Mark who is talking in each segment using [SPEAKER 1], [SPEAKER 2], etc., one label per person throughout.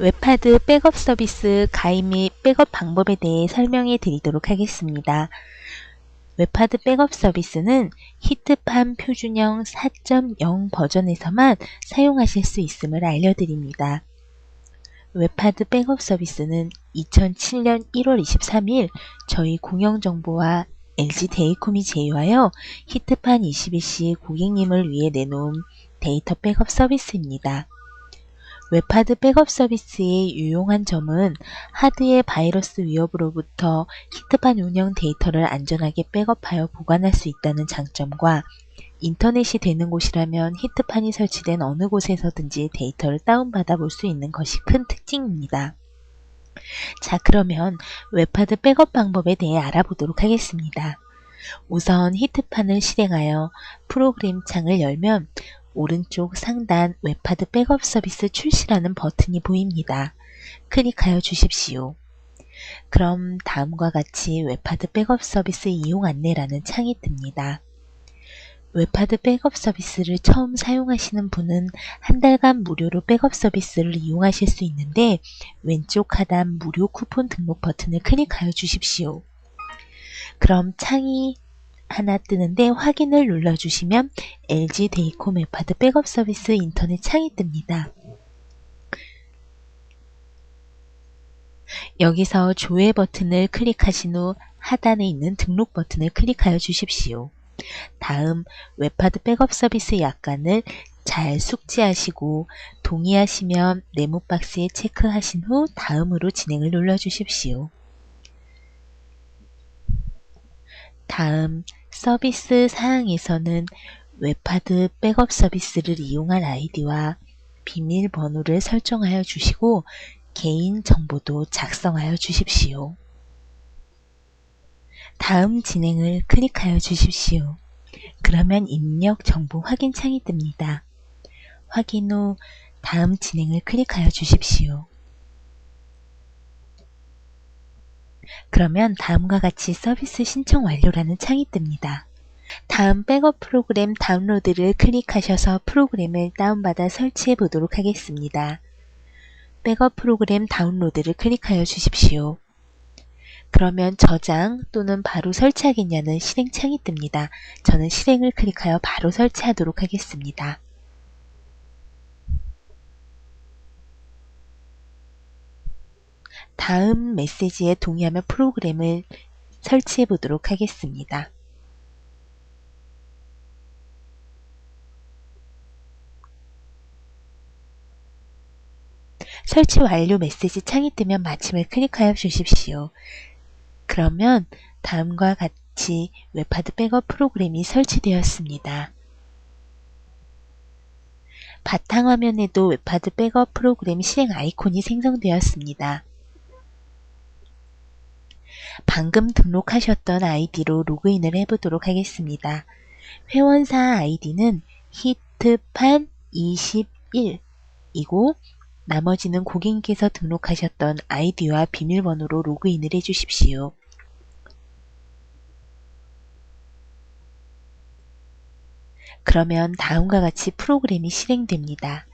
[SPEAKER 1] 웹하드 백업 서비스 가입 및 백업 방법에 대해 설명해 드리도록 하겠습니다. 웹하드 백업 서비스는 히트판 표준형 4.0 버전에서만 사용하실 수 있음을 알려드립니다. 웹하드 백업 서비스는 2007년 1월 23일 저희 공영정보와 LG데이콤이 제휴하여 히트판 21시 고객님을 위해 내놓은 데이터 백업 서비스입니다. 웹하드 백업 서비스의 유용한 점은 하드의 바이러스 위협으로부터 히트판 운영 데이터를 안전하게 백업하여 보관할 수 있다는 장점과 인터넷이 되는 곳이라면 히트판이 설치된 어느 곳에서든지 데이터를 다운받아 볼 수 있는 것이 큰 특징입니다. 자 그러면 웹하드 백업 방법에 대해 알아보도록 하겠습니다. 우선 히트판을 실행하여 프로그램 창을 열면 오른쪽 상단 웹하드 백업 서비스 출시라는 버튼이 보입니다. 클릭하여 주십시오. 그럼 다음과 같이 웹하드 백업 서비스 이용 안내라는 창이 뜹니다. 웹하드 백업 서비스를 처음 사용하시는 분은 한 달간 무료로 백업 서비스를 이용하실 수 있는데 왼쪽 하단 무료 쿠폰 등록 버튼을 클릭하여 주십시오. 그럼 창이 하나 뜨는데 확인을 눌러주시면 LG 데이콤 웹하드 백업 서비스 인터넷 창이 뜹니다. 여기서 조회 버튼을 클릭하신 후 하단에 있는 등록 버튼을 클릭하여 주십시오. 다음 웹하드 백업 서비스 약관을 잘 숙지하시고 동의하시면 네모 박스에 체크하신 후 다음으로 진행을 눌러 주십시오. 다음 서비스 사항에서는 웹하드 백업 서비스를 이용할 아이디와 비밀번호를 설정하여 주시고 개인 정보도 작성하여 주십시오. 다음 진행을 클릭하여 주십시오. 그러면 입력 정보 확인 창이 뜹니다. 확인 후 다음 진행을 클릭하여 주십시오. 그러면 다음과 같이 서비스 신청 완료라는 창이 뜹니다. 다음 백업 프로그램 다운로드를 클릭하셔서 프로그램을 다운받아 설치해 보도록 하겠습니다. 백업 프로그램 다운로드를 클릭하여 주십시오. 그러면 저장 또는 바로 설치하겠냐는 실행창이 뜹니다. 저는 실행을 클릭하여 바로 설치하도록 하겠습니다. 다음 메시지에 동의하며 프로그램을 설치해 보도록 하겠습니다. 설치 완료 메시지 창이 뜨면 마침을 클릭하여 주십시오. 그러면 다음과 같이 웹하드 백업 프로그램이 설치되었습니다. 바탕화면에도 웹하드 백업 프로그램 실행 아이콘이 생성되었습니다. 방금 등록하셨던 아이디로 로그인을 해보도록 하겠습니다. 회원사 아이디는 히트판 21이고 나머지는 고객님께서 등록하셨던 아이디와 비밀번호로 로그인을 해주십시오. 그러면 다음과 같이 프로그램이 실행됩니다.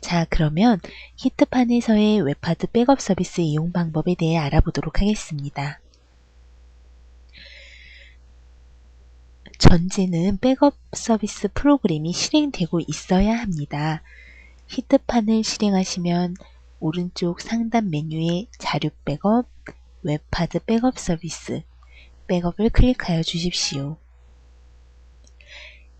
[SPEAKER 1] 자 그러면 히트판에서의 웹하드 백업 서비스 이용 방법에 대해 알아보도록 하겠습니다. 전제는 백업 서비스 프로그램이 실행되고 있어야 합니다. 히트판을 실행하시면 오른쪽 상단 메뉴에 자료 백업, 웹하드 백업 서비스, 백업을 클릭하여 주십시오.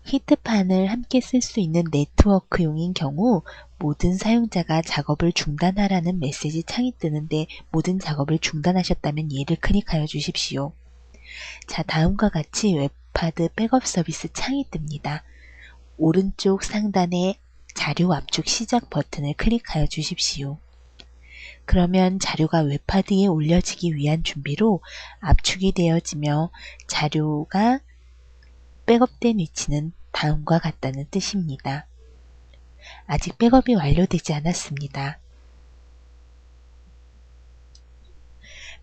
[SPEAKER 1] 히트판을 함께 쓸 수 있는 네트워크용인 경우 모든 사용자가 작업을 중단하라는 메시지 창이 뜨는데 모든 작업을 중단하셨다면 얘를 클릭하여 주십시오. 자 다음과 같이 웹 하드 백업 서비스 창이 뜹니다. 오른쪽 상단에 자료 압축 시작 버튼을 클릭하여 주십시오. 그러면 자료가 웹하드에 올려지기 위한 준비로 압축이 되어지며 자료가 백업된 위치는 다음과 같다는 뜻입니다. 아직 백업이 완료되지 않았습니다.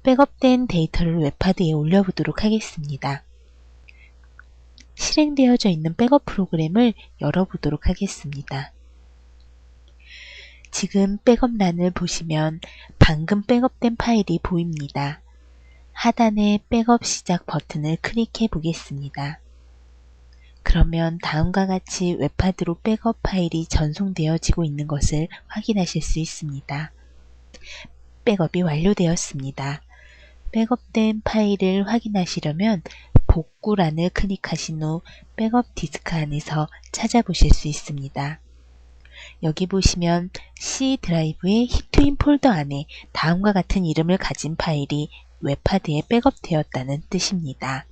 [SPEAKER 1] 백업된 데이터를 웹하드에 올려보도록 하겠습니다. 실행되어져 있는 백업 프로그램을 열어보도록 하겠습니다. 지금 백업란을 보시면 방금 백업된 파일이 보입니다. 하단의 백업 시작 버튼을 클릭해 보겠습니다. 그러면 다음과 같이 웹하드로 백업 파일이 전송되어지고 있는 것을 확인하실 수 있습니다. 백업이 완료되었습니다. 백업된 파일을 확인하시려면 복구란을 클릭하신 후 백업 디스크 안에서 찾아보실 수 있습니다. 여기 보시면 C 드라이브의 히트인 폴더 안에 다음과 같은 이름을 가진 파일이 웹하드에 백업되었다는 뜻입니다.